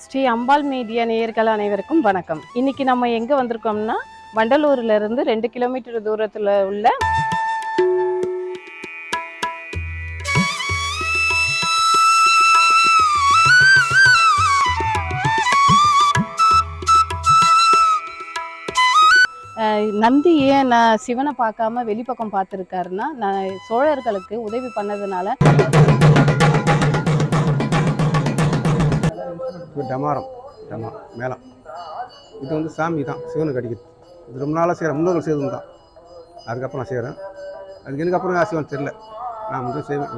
ஸ்ரீ அம்பாள் media நேயர்கள் அனைவருக்கும் வணக்கம். இன்னைக்கு நம்ம எங்க வந்திருக்கோம்னா வண்டலூர்ல இருந்து ரெண்டு கிலோமீட்டர் தூரத்துல உள்ள நந்தி ஏன் நான் சிவனை பார்க்காம வெளிப்பக்கம் பார்த்துருக்காருன்னா நான் சோழர்களுக்கு உதவி பண்ணதுனால இது டமாரம். டமா மேளம் இது வந்து சாமி தான் சிவனுக்கு அடிக்கிறது. இது ரொம்ப நாளாக செய்கிறேன் முன்னோர்கள் செய்தது தான். அதுக்கப்புறம் நான் செய்கிறேன் அதுக்கு எனக்கு அப்புறம் சிவன் தெரில நான் வந்து செய்வேன்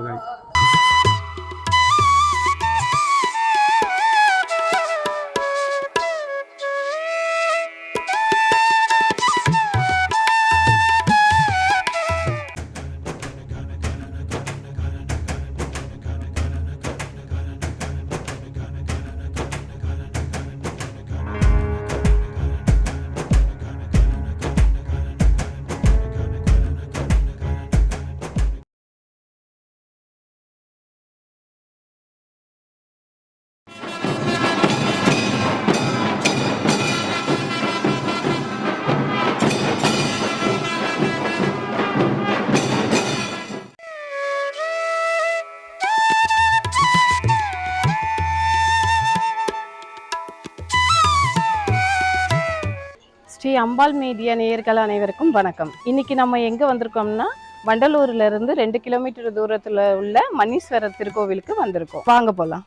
ஸ்ரீ அம்பாள் மீடியா நேயர்கள் அனைவருக்கும் வணக்கம். இன்னைக்கு நம்ம எங்கே வந்திருக்கோம்னா வண்டலூர்ல இருந்து ரெண்டு கிலோமீட்டர் தூரத்தில் உள்ள மணீஸ்வரர் திருக்கோவிலுக்கு வந்திருக்கோம். வாங்க போகலாம்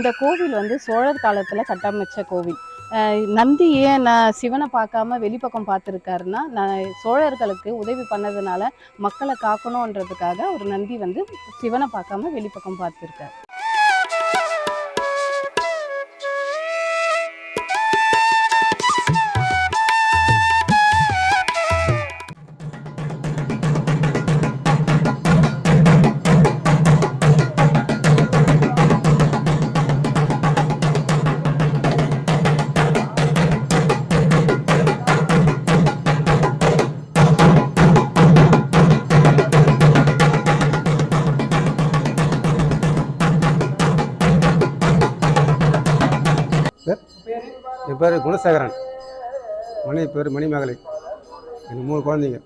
இந்த கோவில் வந்து சோழர் காலத்துல கட்டமைச்ச கோவில். அஹ் நந்தி ஏன் நான் சிவனை பார்க்காம வெளிப்பக்கம் பார்த்துருக்காருன்னா நான் சோழர்களுக்கு உதவி பண்ணதுனால மக்களை காக்கணுன்றதுக்காக ஒரு நந்தி வந்து சிவனை பார்க்காம வெளிப்பக்கம் பார்த்துருக்காரு. என் பேர் குணசேகரன். மனைவி பேர் மணிமேகலை. எனக்கு மூணு குழந்தைங்க.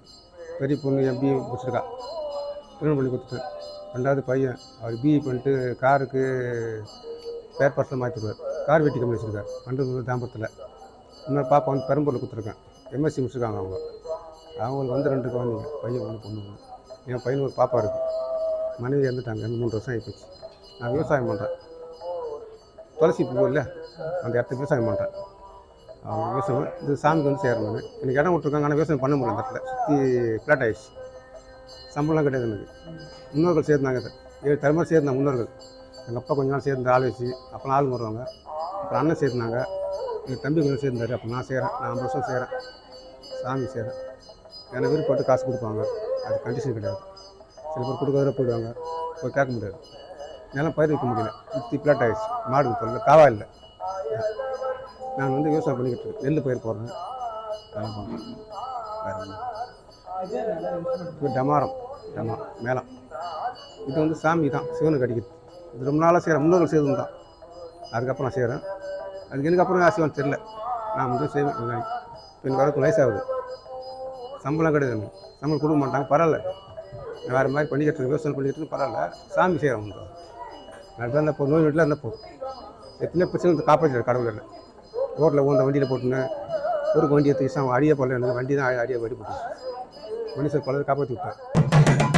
பெரிய பொண்ணு எம்பி முடிச்சிருக்கா. திருமணம் பண்ணி கொடுத்துட்டேன். ரெண்டாவது பையன். அவர் பிஇ பண்ணிட்டு காருக்கு பேர் பர்சனில் மாற்றிடுவார் கார் வெட்டி கம்பெனி வச்சுருக்கார். மண்டபத்தில் தாம்பரத்தில். இன்னொரு பாப்பா வந்து பெரம்பூரில் கொடுத்துருக்கேன். எம்எஸ்சி முடிச்சிருக்காங்க அவங்க. அவங்களுக்கு வந்து ரெண்டு குழந்தைங்க. பையன் ஒன்று பொண்ணு ஒன்று என் பையன் ஒரு பாப்பா இருக்குது மனைவி இறந்துட்டாங்க. ரெண்டு மூணு வருஷம் ஆகிப்போச்சு நான் விவசாயம் பண்ணுறேன் துளசி பூ இல்லை அந்த இடத்துக்கு விவசாயம் பண்ணுறேன் அவங்க விவசாயம் இது சாமிக்கு வந்து சேரணும் நான். எனக்கு இடம் விட்டுருக்காங்க ஆனால் விவசாயம் பண்ண முடியல அந்த இடத்துல. சுற்றி ஃப்ளாட் ஆயிடுச்சு. சம்பளம்லாம் கிடையாது எனக்கு. முன்னோர்கள் சேர்ந்தாங்க சார் ஏழு தலைமுறை சேர்ந்தாங்க முன்னோர்கள். எங்கள் அப்பா கொஞ்ச நாள் சேர்ந்து ஆள் வச்சு அப்போலாம் ஆள் வருவாங்க. அப்புறம் அண்ணன் சேர்ந்தாங்க. எங்கள் தம்பி கொஞ்சம் சேர்ந்தார். அப்போ நான் செய்கிறேன் நான் ஐம்பது வருஷம் செய்கிறேன் சாமி செய்கிறேன் எனக்கு விருப்பப்பட்டு காசு கொடுப்பாங்க. அது கண்டிஷன் கிடையாது. சில பேர் கொடுக்காத போயிடுவாங்க. போய் கேட்க முடியாது. நிலம் பயிர் வைக்க முடியல. சுற்றி பிளாட் ஆகிடுச்சு மாடு தொழில் காவா இல்லை. நான் வந்து விவசாயம் பண்ணிக்கிட்டு இருக்கேன். நெல் பயிர் போடுறேன். அதெல்லாம் பண்ணுறேன். வேறு டமாரம். டமா மேளம். இது வந்து சாமி தான். சிவனுக்கு அடிக்கிறது. இது ரொம்ப நாளாக செய்கிறேன் முன்னோர்கள் செய்தது தான். அதுக்கப்புறம் நான் செய்கிறேன் அதுக்கு எனக்கு அப்புறம் சிவன் தெரில நான் வந்து செய்வேன். இப்போ எனக்கு வரக்கு வயசாகுது சம்பளம் கிடையாது சம்பளம் கொடுக்க மாட்டாங்க. பரவாயில்ல. வேறு மாதிரி பண்ணிக்கிட்டு விவசாயம் பண்ணிக்கிட்டு பரவாயில்ல. சாமி செய்கிறேன் நடந்தால் அந்த இருந்தால் நோய் வீட்டில் இருந்தால் போதும் எத்தனை பிரச்சனை காப்பாற்ற கடவுள் இல்லை ரோட்டில் ஊந்த வண்டியில் போட்டுன்னு ஒரு வண்டியை தூக்கி அவன் அடியே போடல எனக்கு வண்டி தான் அடியை வடி போட்டு மனுஷன் பலர் காப்பாற்றி விட்டான்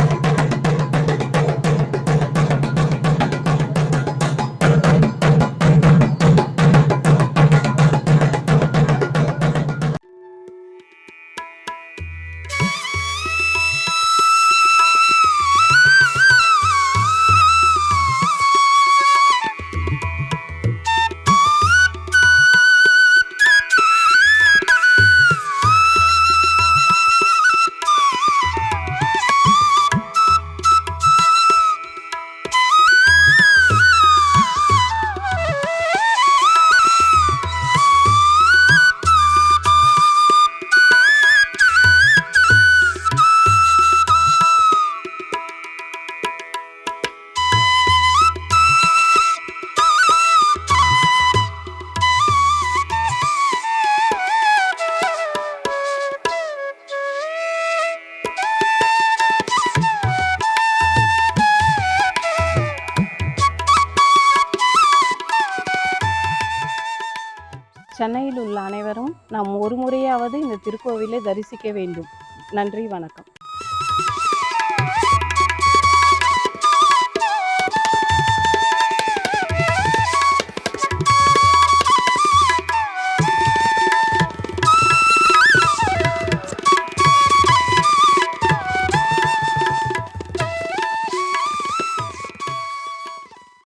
சென்னையில் உள்ள அனைவரும் நாம் ஒரு முறையாவது இந்த திருக்கோவிலை தரிசிக்க வேண்டும். நன்றி வணக்கம்.